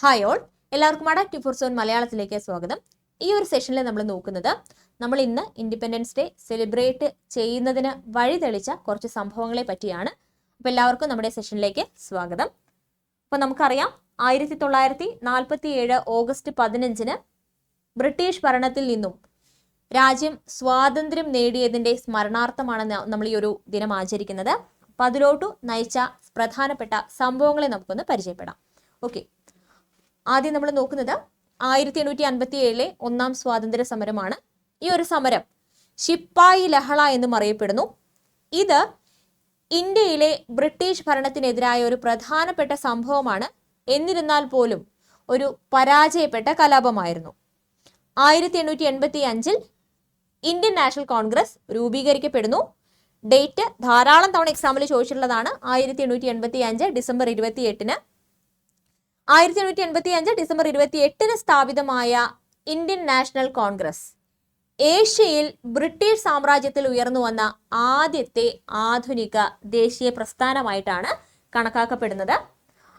Hi all എല്ലാവർക്കും അട to seven മലയാളത്തിലേക്ക് സ്വാഗതം. ഈ ഒരു സെഷനിൽ നമ്മൾ നോക്കുന്നത് നമ്മൾ ഇന്ന് ഇൻഡിപെൻഡൻസ് ഡേ സെലിബ്രേറ്റ് ചെയ്യുന്നതിന് വഴി തെളിച്ച കുറച്ച് സംഭവങ്ങളെ പറ്റിയാണ്. അപ്പോൾ എല്ലാവർക്കും നമ്മുടെ സെഷനിലേക്ക് സ്വാഗതം. അപ്പോൾ നമുക്കറിയാം ആയിരത്തി തൊള്ളായിരത്തി നാൽപ്പത്തി ഏഴ് ഓഗസ്റ്റ് പതിനഞ്ചിന് ബ്രിട്ടീഷ് ഭരണത്തിൽ നിന്നും രാജ്യം സ്വാതന്ത്ര്യം നേടിയതിന്റെ സ്മരണാർത്ഥമാണ് നമ്മൾ ഈ ഒരു ദിനം ആചരിക്കുന്നത്. അപ്പോൾ അതിലോട്ടു നയിച്ച പ്രധാനപ്പെട്ട സംഭവങ്ങളെ നമുക്കൊന്ന് പരിചയപ്പെടാം. ഓക്കെ ആദ്യം നമ്മൾ നോക്കുന്നത് ആയിരത്തി എണ്ണൂറ്റി അൻപത്തി ഏഴിലെ ഒന്നാം സ്വാതന്ത്ര്യ സമരമാണ്. ഈ ഒരു സമരം ശിപ്പായി ലഹള എന്നും അറിയപ്പെടുന്നു. ഇത് ഇന്ത്യയിലെ ബ്രിട്ടീഷ് ഭരണത്തിനെതിരായ ഒരു പ്രധാനപ്പെട്ട സംഭവമാണ്. എന്നിരുന്നാൽ പോലും ഒരു പരാജയപ്പെട്ട കലാപമായിരുന്നു. ആയിരത്തി എണ്ണൂറ്റി എൺപത്തി അഞ്ചിൽ ഇന്ത്യൻ നാഷണൽ കോൺഗ്രസ് രൂപീകരിക്കപ്പെടുന്നു. ഡേറ്റ് ധാരാളം തവണ എക്സാമിൽ ചോദിച്ചിട്ടുള്ളതാണ് ആയിരത്തി എണ്ണൂറ്റി എൺപത്തി അഞ്ച് ഡിസംബർ ഇരുപത്തി എട്ടിന് ആയിരത്തി എണ്ണൂറ്റി എൺപത്തി അഞ്ച് ഡിസംബർ ഇരുപത്തി എട്ടിന് സ്ഥാപിതമായ ഇന്ത്യൻ നാഷണൽ കോൺഗ്രസ്. ഏഷ്യയിൽ ബ്രിട്ടീഷ് സാമ്രാജ്യത്തിൽ ഉയർന്നു വന്ന ആദ്യത്തെ ആധുനിക ദേശീയ പ്രസ്ഥാനമായിട്ടാണ് കണക്കാക്കപ്പെടുന്നത്.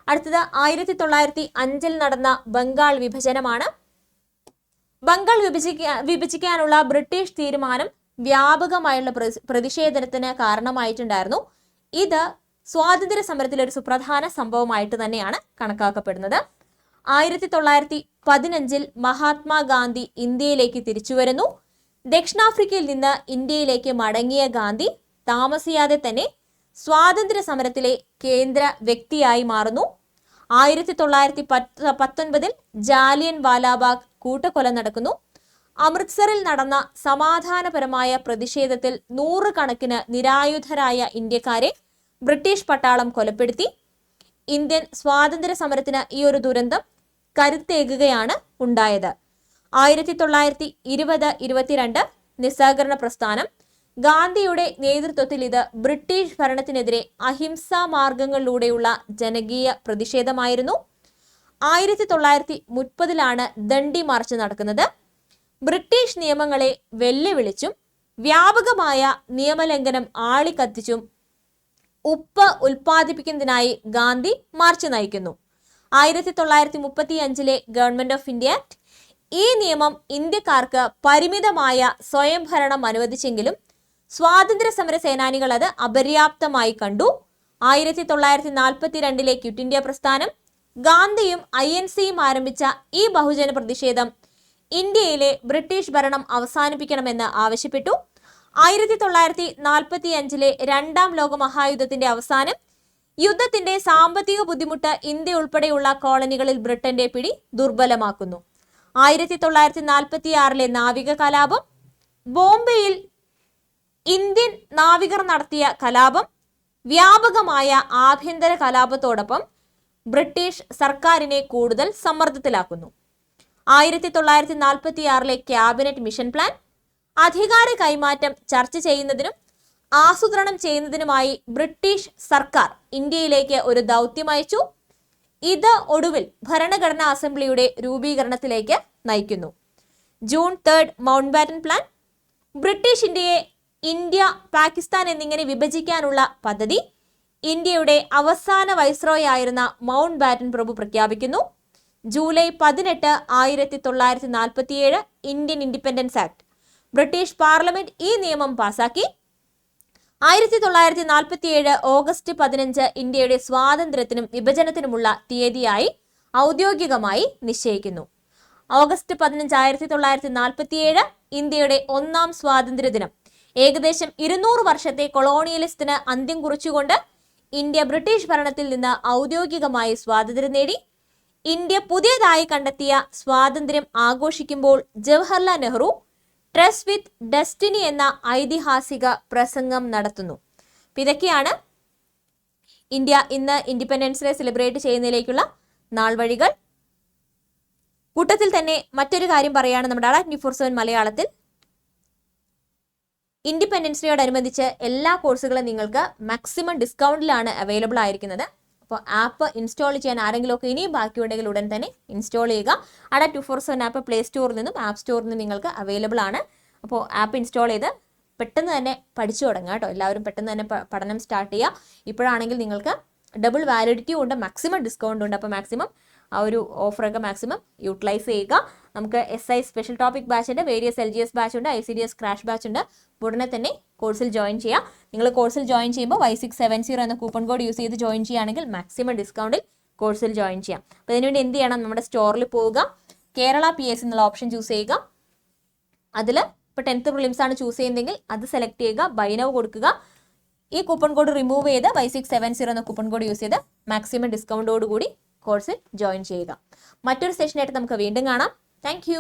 അടുത്തത് ആയിരത്തി തൊള്ളായിരത്തി അഞ്ചിൽ നടന്ന ബംഗാൾ വിഭജനമാണ്. ബംഗാൾ വിഭജിക്ക വിഭജിക്കാനുള്ള ബ്രിട്ടീഷ് തീരുമാനം വ്യാപകമായുള്ള പ്രതി- പ്രതിഷേധത്തിന് കാരണമായിട്ടുണ്ടായിരുന്നു. ഇത് സ്വാതന്ത്ര്യ സമരത്തിലെ ഒരു സുപ്രധാന സംഭവമായിട്ട് തന്നെയാണ് കണക്കാക്കപ്പെടുന്നത്. ആയിരത്തി തൊള്ളായിരത്തി പതിനഞ്ചിൽ മഹാത്മാഗാന്ധി ഇന്ത്യയിലേക്ക് തിരിച്ചു വരുന്നു ദക്ഷിണാഫ്രിക്കയിൽ നിന്ന് ഇന്ത്യയിലേക്ക് മടങ്ങിയ ഗാന്ധി താമസിയാതെ തന്നെ സ്വാതന്ത്ര്യ സമരത്തിലെ കേന്ദ്ര വ്യക്തിയായി മാറുന്നു. ആയിരത്തി തൊള്ളായിരത്തി പത്ത് പത്തൊൻപതിൽ ജാലിയൻ വാലാബാഗ് കൂട്ടക്കൊല നടക്കുന്നു. അമൃത്സറിൽ നടന്ന സമാധാനപരമായ പ്രതിഷേധത്തിൽ നൂറുകണക്കിന് നിരായുധരായ ഇന്ത്യക്കാരെ ബ്രിട്ടീഷ് പട്ടാളം കൊലപ്പെടുത്തി. ഇന്ത്യൻ സ്വാതന്ത്ര്യ സമരത്തിന് ഈ ഒരു ദുരന്തം കരുത്തേകുകയാണ് ഉണ്ടായത്. ആയിരത്തി തൊള്ളായിരത്തി ഇരുപത് ഇരുപത്തിരണ്ട് നിസ്സഹകരണ പ്രസ്ഥാനം. ഗാന്ധിയുടെ നേതൃത്വത്തിൽ ഇത് ബ്രിട്ടീഷ് ഭരണത്തിനെതിരെ അഹിംസാ മാർഗങ്ങളിലൂടെയുള്ള ജനകീയ പ്രതിഷേധമായിരുന്നു. ആയിരത്തി തൊള്ളായിരത്തി മുപ്പതിലാണ് ദണ്ഡി മാർച്ച് നടക്കുന്നത്. ബ്രിട്ടീഷ് നിയമങ്ങളെ വെല്ലുവിളിച്ചും വ്യാപകമായ നിയമലംഘനം ആളിക്കത്തിച്ചും ഉപ്പ് ഉൽപ്പാദിപ്പിക്കുന്നതിനായി ഗാന്ധി മാർച്ച് നയിക്കുന്നു. ആയിരത്തി തൊള്ളായിരത്തി മുപ്പത്തി അഞ്ചിലെ ഗവൺമെന്റ് ഓഫ് ഇന്ത്യ ആക്ട് ഈ നിയമം ഇന്ത്യക്കാർക്ക് പരിമിതമായ സ്വയംഭരണം അനുവദിച്ചെങ്കിലും സ്വാതന്ത്ര്യ സമര സേനാനികൾ അത് അപര്യാപ്തമായി കണ്ടു. ആയിരത്തി തൊള്ളായിരത്തി നാൽപ്പത്തി രണ്ടിലെ ക്വിറ്റ് ഇന്ത്യ പ്രസ്ഥാനം ഗാന്ധിയും ഐ എൻ സിയും ആരംഭിച്ച ഈ ബഹുജന പ്രതിഷേധം ഇന്ത്യയിലെ ബ്രിട്ടീഷ് ഭരണം അവസാനിപ്പിക്കണമെന്ന് ആവശ്യപ്പെട്ടു. ആയിരത്തി തൊള്ളായിരത്തി നാൽപ്പത്തി അഞ്ചിലെ രണ്ടാം ലോക മഹായുദ്ധത്തിന്റെ അവസാനം യുദ്ധത്തിന്റെ സാമ്പത്തിക ബുദ്ധിമുട്ട് ഇന്ത്യ ഉൾപ്പെടെയുള്ള കോളനികളിൽ ബ്രിട്ടന്റെ പിടി ദുർബലമാക്കുന്നു. ആയിരത്തി തൊള്ളായിരത്തി നാൽപ്പത്തി ആറിലെ നാവിക കലാപം ബോംബെയിൽ ഇന്ത്യൻ നാവികർ നടത്തിയ കലാപം വ്യാപകമായ ആഭ്യന്തര കലാപത്തോടൊപ്പം ബ്രിട്ടീഷ് സർക്കാരിനെ കൂടുതൽ സമ്മർദ്ദത്തിലാക്കുന്നു. ആയിരത്തി തൊള്ളായിരത്തി നാൽപ്പത്തി ആറിലെ ക്യാബിനറ്റ് മിഷൻ പ്ലാൻ അധികാര കൈമാറ്റം ചർച്ച ചെയ്യുന്നതിനും ആസൂത്രണം ചെയ്യുന്നതിനുമായി ബ്രിട്ടീഷ് സർക്കാർ ഇന്ത്യയിലേക്ക് ഒരു ദൗത്യം അയച്ചു. ഇത് ഒടുവിൽ ഭരണഘടനാ അസംബ്ലിയുടെ രൂപീകരണത്തിലേക്ക് നയിക്കുന്നു. June third Mountbatten plan. British ഇന്ത്യയെ ഇന്ത്യ പാകിസ്ഥാൻ എന്നിങ്ങനെ വിഭജിക്കാനുള്ള പദ്ധതി ഇന്ത്യയുടെ അവസാന വൈസ്രോയ് ആയിരുന്ന മൗണ്ട് ബാറ്റൻ പ്രഭു പ്രഖ്യാപിക്കുന്നു. ജൂലൈ പതിനെട്ട് ആയിരത്തി തൊള്ളായിരത്തി നാൽപ്പത്തിയേഴ് Indian independence act. British parliament ഈ നിയമം പാസാക്കി. ആയിരത്തി തൊള്ളായിരത്തി നാൽപ്പത്തിയേഴ് ഓഗസ്റ്റ് പതിനഞ്ച് ഇന്ത്യയുടെ സ്വാതന്ത്ര്യത്തിനും വിഭജനത്തിനുമുള്ള തീയതിയായി ഔദ്യോഗികമായി നിശ്ചയിക്കുന്നു. ഓഗസ്റ്റ് പതിനഞ്ച് ആയിരത്തി തൊള്ളായിരത്തി നാൽപ്പത്തിയേഴ് ഇന്ത്യയുടെ ഒന്നാം സ്വാതന്ത്ര്യ ദിനം ഏകദേശം ഇരുന്നൂറ് വർഷത്തെ കൊളോണിയലിസ്റ്റിന് അന്ത്യം കുറിച്ചുകൊണ്ട് ഇന്ത്യ ബ്രിട്ടീഷ് ഭരണത്തിൽ നിന്ന് ഔദ്യോഗികമായി സ്വാതന്ത്ര്യം നേടി. ഇന്ത്യ പുതിയതായി കണ്ടെത്തിയ സ്വാതന്ത്ര്യം ആഘോഷിക്കുമ്പോൾ Jawaharlal Nehru tryst with destiny എന്ന ഐതിഹാസിക പ്രസംഗം നടത്തുന്നു. ഇതൊക്കെയാണ് ഇന്ത്യ ഇന്ന് ഇൻഡിപെൻഡൻസ് ഡേ സെലിബ്രേറ്റ് ചെയ്യുന്നതിലേക്കുള്ള നാൾവഴികൾ. കൂട്ടത്തിൽ തന്നെ മറ്റൊരു കാര്യം പറയുകയാണ് നമ്മുടെ ട്വന്റി ഫോർ സെവൻ മലയാളത്തിൽ. ഇൻഡിപെൻഡൻസ് ഡേയോടനുബന്ധിച്ച് എല്ലാ കോഴ്സുകളും നിങ്ങൾക്ക് മാക്സിമം ഡിസ്കൗണ്ടിലാണ് അവൈലബിൾ ആയിരിക്കുന്നത്. അപ്പോൾ ആപ്പ് ഇൻസ്റ്റാൾ ചെയ്യാൻ ആരെങ്കിലും ഒക്കെ ഇനിയും ബാക്കിയുണ്ടെങ്കിൽ ഉടൻ തന്നെ ഇൻസ്റ്റാൾ ചെയ്യുക. അട to four seven app play സ്റ്റോറിൽ നിന്നും ആപ്പ് സ്റ്റോറിൽ നിന്നും നിങ്ങൾക്ക് അവൈലബിൾ ആണ്. അപ്പോൾ ആപ്പ് ഇൻസ്റ്റാൾ ചെയ്ത് പെട്ടെന്ന് തന്നെ പഠിച്ചു തുടങ്ങുക കേട്ടോ. എല്ലാവരും പെട്ടെന്ന് തന്നെ പഠനം സ്റ്റാർട്ട് ചെയ്യുക. ഇപ്പോഴാണെങ്കിൽ നിങ്ങൾക്ക് ഡബിൾ വാലിഡിറ്റിയും ഉണ്ട് മാക്സിമം ഡിസ്കൗണ്ട് ഉണ്ട്. അപ്പോൾ മാക്സിമം ആ ഒരു ഓഫറൊക്കെ മാക്സിമം യൂട്ടിലൈസ് ചെയ്യുക. നമുക്ക് S I special topic batch ഉണ്ട് various L G S batch ഉണ്ട് I C D S crash batch ഉണ്ട്. ഉടനെ തന്നെ കോഴ്സിൽ ജോയിൻ ചെയ്യാം. നിങ്ങൾ കോഴ്സിൽ ജോയിൻ ചെയ്യുമ്പോൾ വൈ സിക്സ് സെവൻ സീറോ എന്ന കൂപ്പൺ കോഡ് യൂസ് ചെയ്ത് ജോയിൻ ചെയ്യുകയാണെങ്കിൽ മാക്സിമം ഡിസ്കൗണ്ടിൽ കോഴ്സിൽ ജോയിൻ ചെയ്യാം. അപ്പോൾ ഇതിനുവേണ്ടി എന്ത് ചെയ്യണം? നമ്മുടെ സ്റ്റോറിൽ പോവുക. കേരള പി എസ് എന്നുള്ള ഓപ്ഷൻ ചൂസ് ചെയ്യുക. അതിൽ ഇപ്പോൾ ടെൻത്ത് പ്രിലിംസ് ആണ് ചൂസ് ചെയ്യുന്നതെങ്കിൽ അത് സെലക്ട് ചെയ്യുക. ബൈനവ് കൊടുക്കുക. ഈ കൂപ്പൺ കോഡ് റിമൂവ് ചെയ്ത് വൈ സിക്സ് സെവൻ സീറോ എന്ന കൂപ്പൺ കോഡ് യൂസ് ചെയ്ത് മാക്സിമം ഡിസ്കൗണ്ടോടുകൂടി കോഴ്സിൽ ജോയിൻ ചെയ്യുക. മറ്റൊരു സെഷനായിട്ട് നമുക്ക് വീണ്ടും കാണാം. താങ്ക്